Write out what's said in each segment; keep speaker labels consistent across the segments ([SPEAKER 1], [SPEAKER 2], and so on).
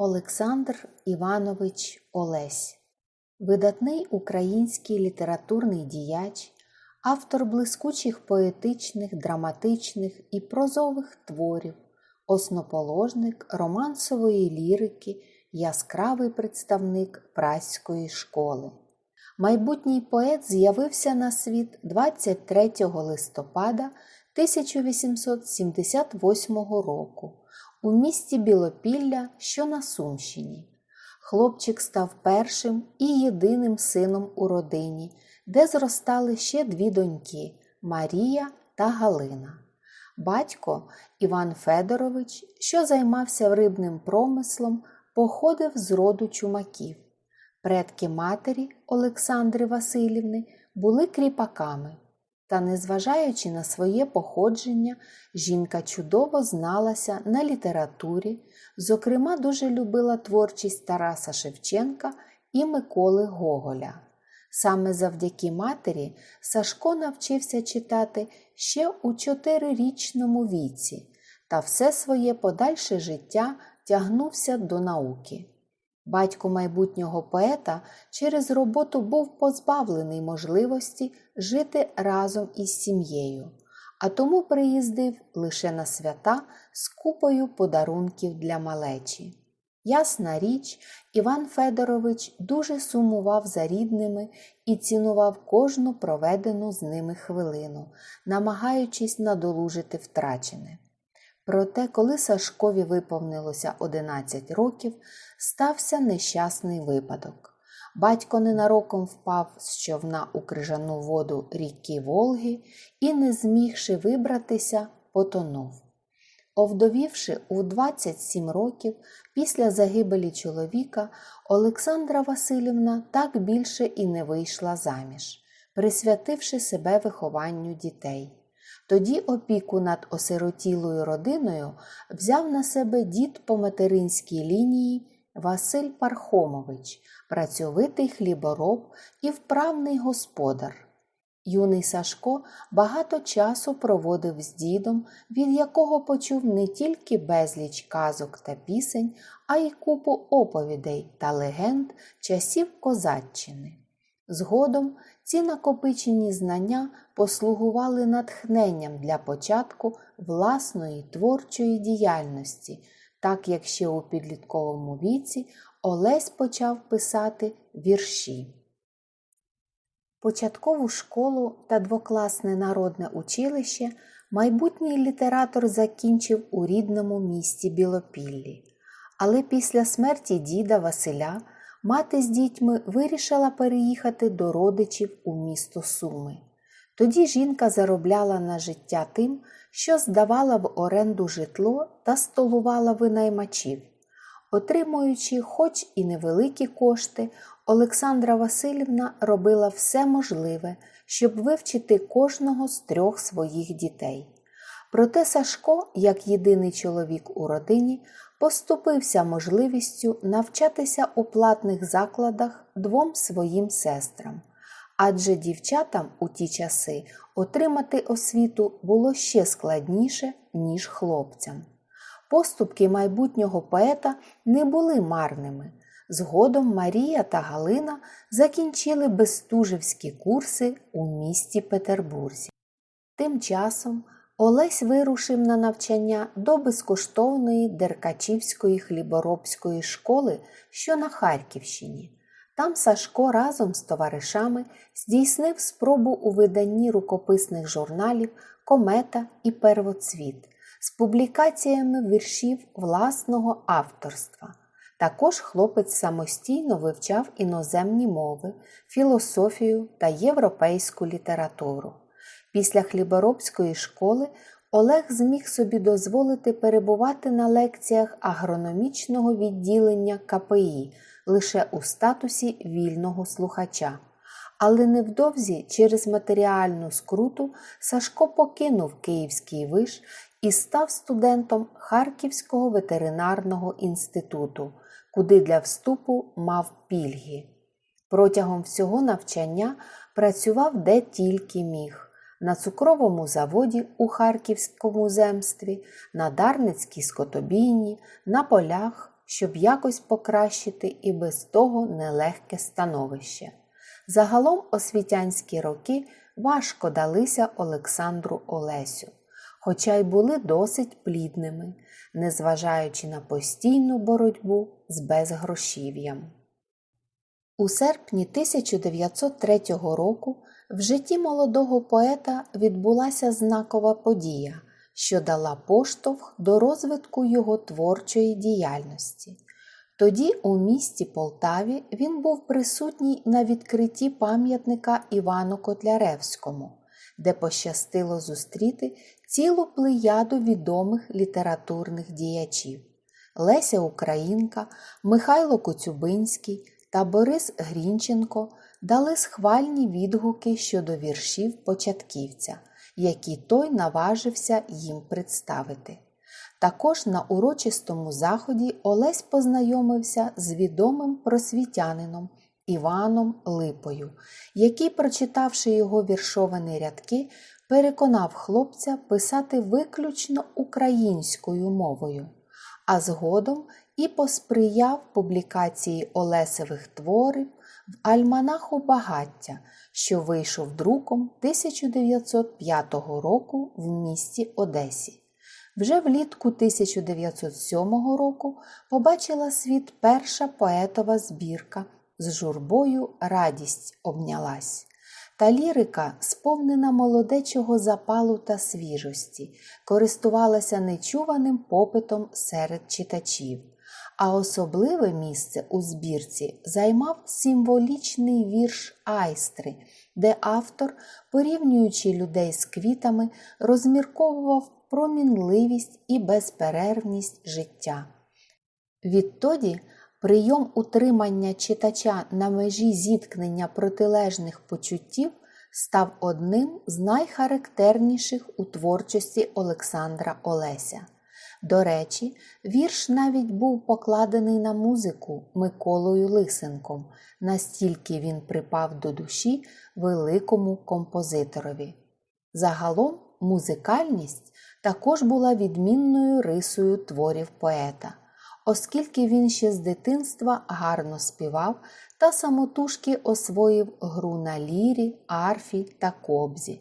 [SPEAKER 1] Олександр Іванович Олесь, видатний український літературний діяч, автор блискучих поетичних, драматичних і прозових творів, основоположник романсової лірики, яскравий представник праської школи. Майбутній поет з'явився на світ 23 листопада 1878 року у місті Білопілля, що на Сумщині. Хлопчик став першим і єдиним сином у родині, де зростали ще дві доньки Марія та Галина. Батько Іван Федорович, що займався рибним промислом, походив з роду чумаків. Предки матері Олександри Васильівни були кріпаками. Та, незважаючи на своє походження, жінка чудово зналася на літературі, зокрема, дуже любила творчість Тараса Шевченка і Миколи Гоголя. Саме завдяки матері Сашко навчився читати ще у чотирирічному віці та все своє подальше життя тягнувся до науки. Батько майбутнього поета через роботу був позбавлений можливості жити разом із сім'єю, а тому приїздив лише на свята з купою подарунків для малечі. Ясна річ, Іван Федорович дуже сумував за рідними і цінував кожну проведену з ними хвилину, намагаючись надолужити втрачене. Проте, коли Сашкові виповнилося 11 років, стався нещасний випадок. Батько ненароком впав з човна у крижану воду ріки Волги і, не змігши вибратися, потонув. Овдовівши у 27 років після загибелі чоловіка, Олександра Васильівна так більше і не вийшла заміж, присвятивши себе вихованню дітей. Тоді опіку над осиротілою родиною взяв на себе дід по материнській лінії Василь Пархомович, працьовитий хлібороб і вправний господар. Юний Сашко багато часу проводив з дідом, від якого почув не тільки безліч казок та пісень, а й купу оповідей та легенд часів козаччини. Згодом ці накопичені знання послугували натхненням для початку власної творчої діяльності, так як ще у підлітковому віці Олесь почав писати вірші. Початкову школу та двокласне народне училище майбутній літератор закінчив у рідному місті Білопіллі. Але після смерті діда Василя мати з дітьми вирішила переїхати до родичів у місто Суми. Тоді жінка заробляла на життя тим, що здавала в оренду житло та столувала винаймачів. Отримуючи хоч і невеликі кошти, Олександра Васильівна робила все можливе, щоб вивчити кожного з трьох своїх дітей. Проте Сашко, як єдиний чоловік у родині, поступився можливістю навчатися у платних закладах двом своїм сестрам, адже дівчатам у ті часи отримати освіту було ще складніше, ніж хлопцям. Поступки майбутнього поета не були марними. Згодом Марія та Галина закінчили безстужівські курси у місті Петербурзі. Тим часом Олесь вирушив на навчання до безкоштовної Деркачівської хліборобської школи, що на Харківщині. Там Сашко разом з товаришами здійснив спробу у виданні рукописних журналів Комета і Первоцвіт з публікаціями віршів власного авторства. Також хлопець самостійно вивчав іноземні мови, філософію та європейську літературу. Після хліборобської школи Олег зміг собі дозволити перебувати на лекціях агрономічного відділення КПІ лише у статусі вільного слухача. Але невдовзі через матеріальну скруту Сашко покинув Київський виш і став студентом Харківського ветеринарного інституту, куди для вступу мав пільги. Протягом всього навчання працював де тільки міг на цукровому заводі у Харківському земстві, на Дарницькій скотобійні, на полях щоб якось покращити і без того нелегке становище. Загалом освітянські роки важко далися Олександру Олесю, хоча й були досить плідними, незважаючи на постійну боротьбу з безгрошів'ям. У серпні 1903 року в житті молодого поета відбулася знакова подія, що дала поштовх до розвитку його творчої діяльності. Тоді у місті Полтаві він був присутній на відкритті пам'ятника Івану Котляревському, де пощастило зустріти цілу плеяду відомих літературних діячів Леся Українка, Михайло Коцюбинський та Борис Грінченко дали схвальні відгуки щодо віршів початківця, які той наважився їм представити. Також на урочистому заході Олесь познайомився з відомим просвітянином Іваном Липою, який, прочитавши його віршовані рядки, переконав хлопця писати виключно українською мовою, а згодом і посприяв публікації Олесевих творів в Альманаху Багаття, що вийшов друком 1905 року в місті Одесі. Вже влітку 1907 року побачила світ перша поетова збірка з журбою радість обнялась. Та лірика, сповнена молодечого запалу та свіжості, користувалася нечуваним попитом серед читачів, а особливе місце у збірці займав символічний вірш Айстри, де автор, порівнюючи людей з квітами, розмірковував про мінливість і безперервність життя. Відтоді прийом утримання читача на межі зіткнення протилежних почуттів став одним з найхарактерніших у творчості Олександра Олеся. До речі, вірш навіть був покладений на музику Миколою Лисенком, настільки він припав до душі великому композиторові. Загалом музикальність також була відмінною рисою творів поета, оскільки він ще з дитинства гарно співав та самотужки освоїв гру на лірі, арфі та кобзі.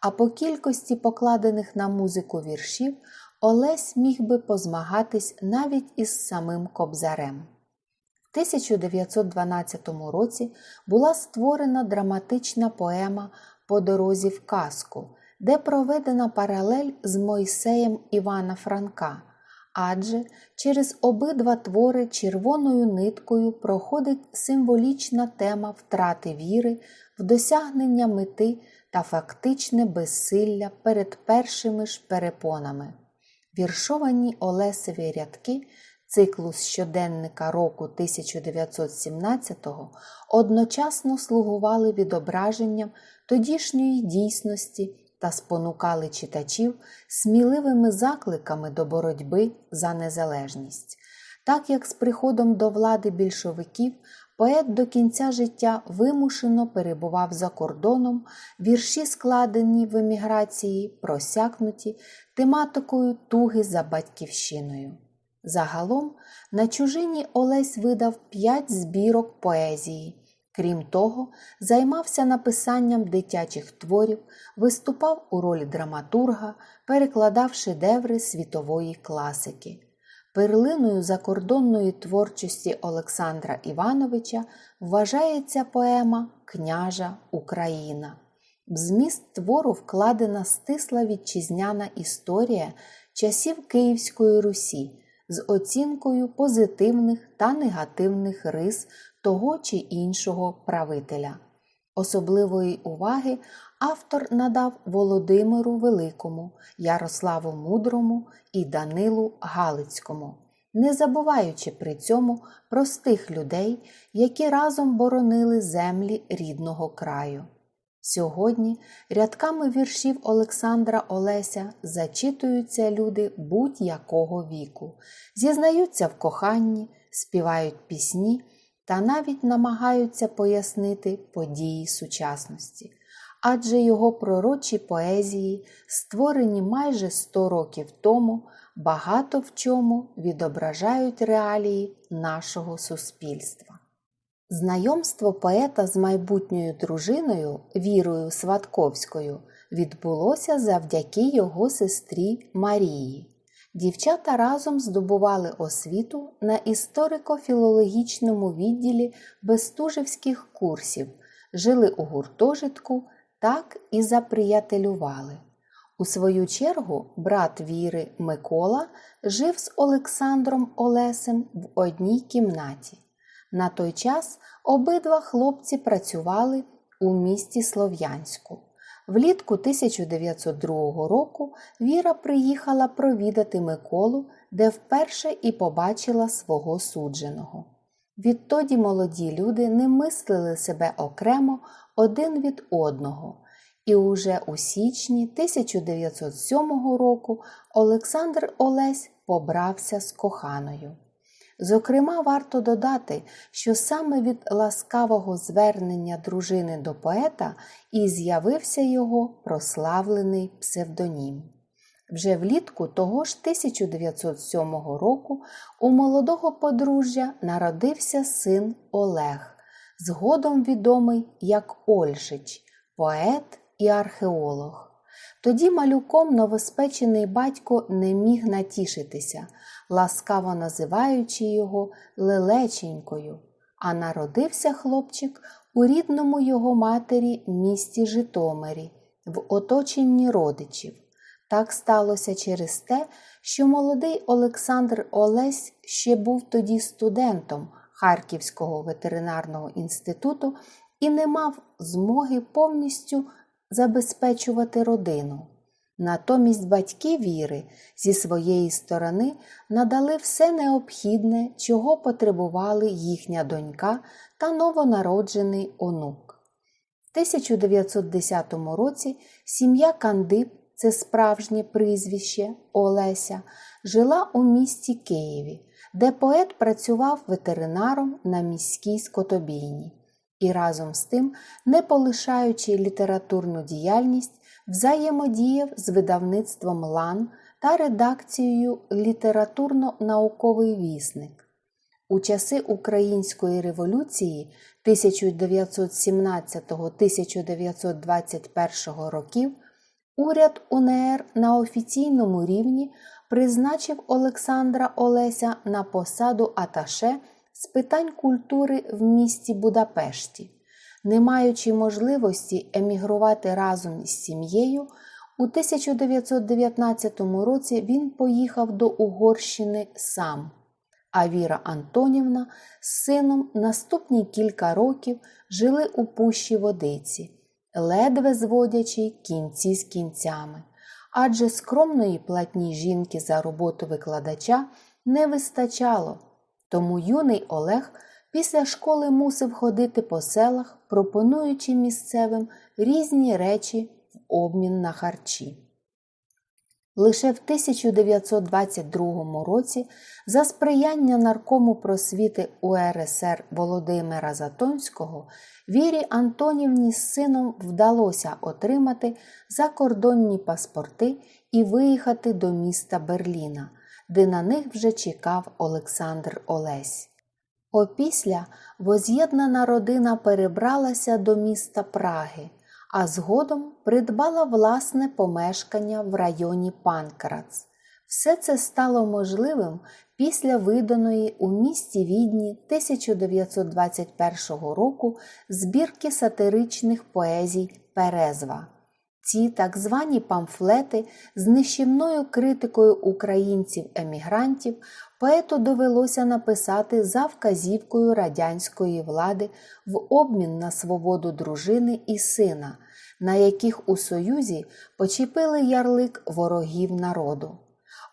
[SPEAKER 1] А по кількості покладених на музику віршів Олесь міг би позмагатись навіть із самим кобзарем. В 1912 році була створена драматична поема По дорозі в казку, де проведена паралель з Мойсеєм Івана Франка, адже через обидва твори червоною ниткою проходить символічна тема втрати віри в досягнення мети та фактичне безсилля перед першими ж перепонами. Віршовані Олесеві рядки циклу з щоденника року 1917-го одночасно слугували відображенням тодішньої дійсності та спонукали читачів сміливими закликами до боротьби за незалежність. Так як з приходом до влади більшовиків поет до кінця життя вимушено перебував за кордоном, вірші, складені в еміграції, просякнуті тематикою туги за батьківщиною. Загалом на чужині Олесь видав п'ять збірок поезії. Крім того, займався написанням дитячих творів, виступав у ролі драматурга, перекладав шедеври світової класики. Перлиною закордонної творчості Олександра Івановича вважається поема Княжа Україна. В зміст твору вкладена стисла вітчизняна історія часів Київської Русі з оцінкою позитивних та негативних рис того чи іншого правителя. Особливої уваги автор надав Володимиру Великому, Ярославу Мудрому і Данилу Галицькому, не забуваючи при цьому простих людей, які разом боронили землі рідного краю. Сьогодні рядками віршів Олександра Олеся зачитуються люди будь-якого віку, зізнаються в коханні, співають пісні та навіть намагаються пояснити події сучасності, адже його пророчі поезії, створені майже 100 років тому, багато в чому відображають реалії нашого суспільства. Знайомство поета з майбутньою дружиною Вірою Сватковською відбулося завдяки його сестрі Марії. Дівчата разом здобували освіту на історико-філологічному відділі Бестужівських курсів, жили у гуртожитку, так і заприятелювали. У свою чергу брат Віри Микола жив з Олександром Олесем в одній кімнаті. На той час обидва хлопці працювали у місті Слов'янську. Влітку 1902 року Віра приїхала провідати Миколу, де вперше і побачила свого судженого. Відтоді молоді люди не мислили себе окремо один від одного, і уже у січні 1907 року Олександр Олесь побрався з коханою. Зокрема, варто додати, що саме від ласкавого звернення дружини до поета і з'явився його прославлений псевдонім. Вже влітку того ж 1907 року у молодого подружжя народився син Олег, згодом відомий як Ольшич, поет і археолог. Тоді малюком новоспечений батько не міг натішитися, ласкаво називаючи його лелеченькою, а народився хлопчик у рідному його матері місті Житомирі, в оточенні родичів. Так сталося через те, що молодий Олександр Олесь ще був тоді студентом Харківського ветеринарного інституту і не мав змоги повністю забезпечувати родину. Натомість батьки Віри зі своєї сторони надали все необхідне, чого потребували їхня донька та новонароджений онук. В 1910 році сім'я Кандип, це справжнє прізвище Олеся, жила у місті Києві, де поет працював ветеринаром на міській скотобійні і разом з тим, не полишаючи літературну діяльність, взаємодіяв з видавництвом Лан та редакцією Літературно-науковий вісник. У часи Української революції 1917-1921 років уряд УНР на офіційному рівні призначив Олександра Олеся на посаду Аташе з питань культури в місті Будапешті. Не маючи можливості емігрувати разом із сім'єю, у 1919 році він поїхав до Угорщини сам, а Віра Антонівна з сином наступні кілька років жили у пущі водиці, ледве зводячи кінці з кінцями, адже скромної платні жінки за роботу викладача не вистачало. Тому юний Олег після школи мусив ходити по селах, пропонуючи місцевим різні речі в обмін на харчі. Лише в 1922 році за сприяння наркому просвіти УРСР Володимира Затонського Вірі Антонівні з сином вдалося отримати закордонні паспорти і виїхати до міста Берліна, де на них вже чекав Олександр Олесь. Опісля воз'єднана родина перебралася до міста Праги, а згодом придбала власне помешкання в районі Панкрац. Все це стало можливим після виданої у місті Відні 1921 року збірки сатиричних поезій Перезва. Ці так звані памфлети з нищівною критикою українців-емігрантів поету довелося написати за вказівкою радянської влади в обмін на свободу дружини і сина, на яких у Союзі почепили ярлик ворогів народу.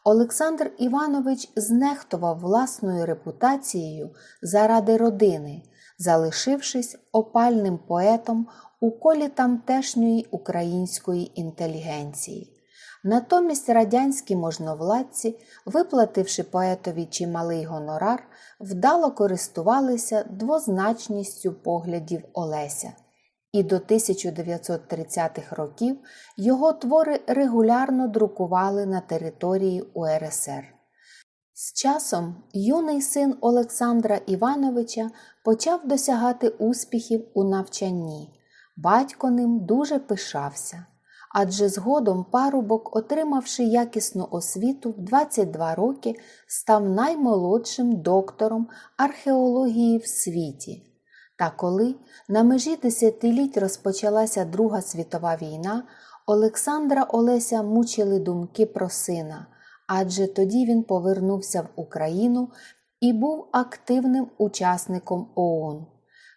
[SPEAKER 1] Олександр Іванович знехтував власною репутацією заради родини, залишившись опальним поетом у колі тамтешньої української інтелігенції. Натомість радянські можновладці, виплативши поетові чималий гонорар, вдало користувалися двозначністю поглядів Олеся і до 1930-х років його твори регулярно друкували на території УРСР. З часом юний син Олександра Івановича почав досягати успіхів у навчанні. Батько ним дуже пишався, адже згодом парубок, отримавши якісну освіту в 22 роки, став наймолодшим доктором археології в світі. Та коли на межі десятиліть розпочалася Друга світова війна, Олександра Олеся мучили думки про сина, адже тоді він повернувся в Україну і був активним учасником ООН.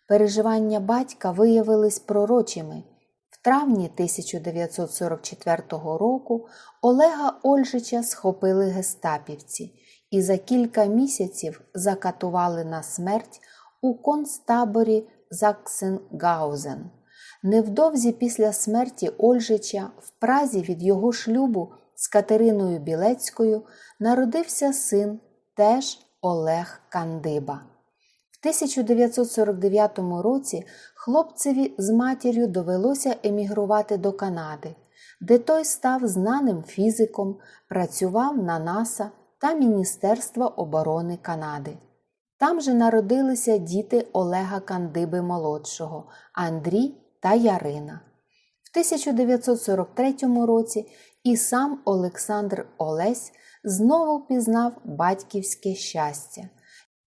[SPEAKER 1] Переживання батька виявились пророчими. В травні 1944 року Олега Ольжича схопили гестапівці і за кілька місяців закатували на смерть у концтаборі Заксенгаузен. Невдовзі після смерті Ольжича в Празі від його шлюбу з Катериною Білецькою народився син теж Олег Кандиба. В 1949 році хлопцеві з матір'ю довелося емігрувати до Канади, де той став знаним фізиком, працював на НАСА та Міністерства оборони Канади. Там же народилися діти Олега Кандиби молодшого, Андрій та Ярина. В 1943 році і сам Олександр Олесь знову пізнав батьківське щастя.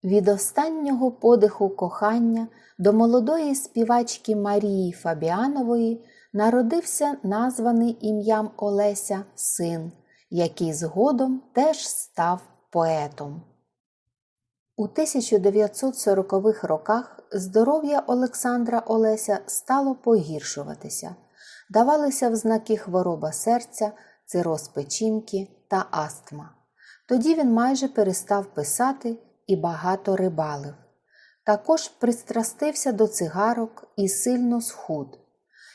[SPEAKER 1] Від останнього подиху кохання до молодої співачки Марії Фабіанової народився названий ім'ям Олеся син, який згодом теж став поетом. У 1940-х роках здоров'я Олександра Олеся стало погіршуватися, давалися взнаки хвороба серця, цироз печінки та астма. Тоді він майже перестав писати і багато рибалив. Також пристрастився до цигарок і сильно схуд.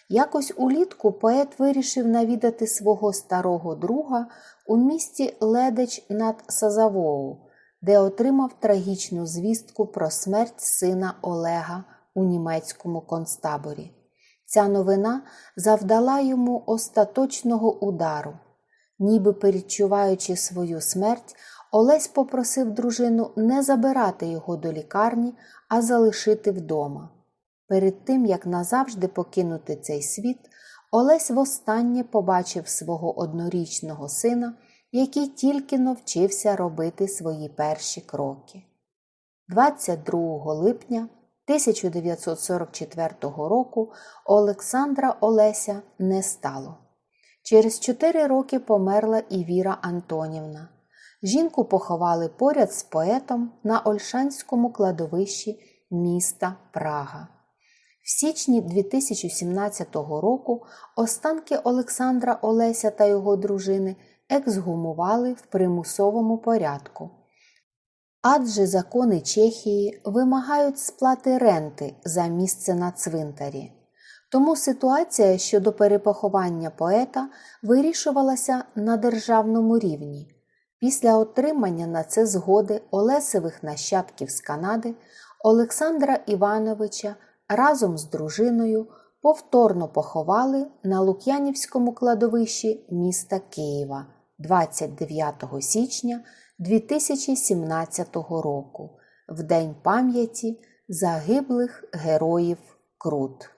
[SPEAKER 1] Якось улітку поет вирішив навідати свого старого друга у місті Ледеч над Сазавоу, де отримав трагічну звістку про смерть сина Олега у німецькому концтаборі. Ця новина завдала йому остаточного удару. Ніби передчуваючи свою смерть, Олесь попросив дружину не забирати його до лікарні, а залишити вдома. Перед тим, як назавжди покинути цей світ, Олесь востаннє побачив свого однорічного сина, який тільки навчився робити свої перші кроки. 22 липня 1944 року Олександра Олеся не стало. Через чотири роки померла і Віра Антонівна. Жінку поховали поряд з поетом на Ольшанському кладовищі міста Прага. В січні 2017 року останки Олександра Олеся та його дружини ексгумували в примусовому порядку. Адже закони Чехії вимагають сплати ренти за місце на цвинтарі. Тому ситуація щодо перепоховання поета вирішувалася на державному рівні. Після отримання на це згоди Олесевих нащадків з Канади Олександра Івановича разом з дружиною повторно поховали на Лук'янівському кладовищі міста Києва 29 січня 2017 року, в День пам'яті загиблих героїв Крут.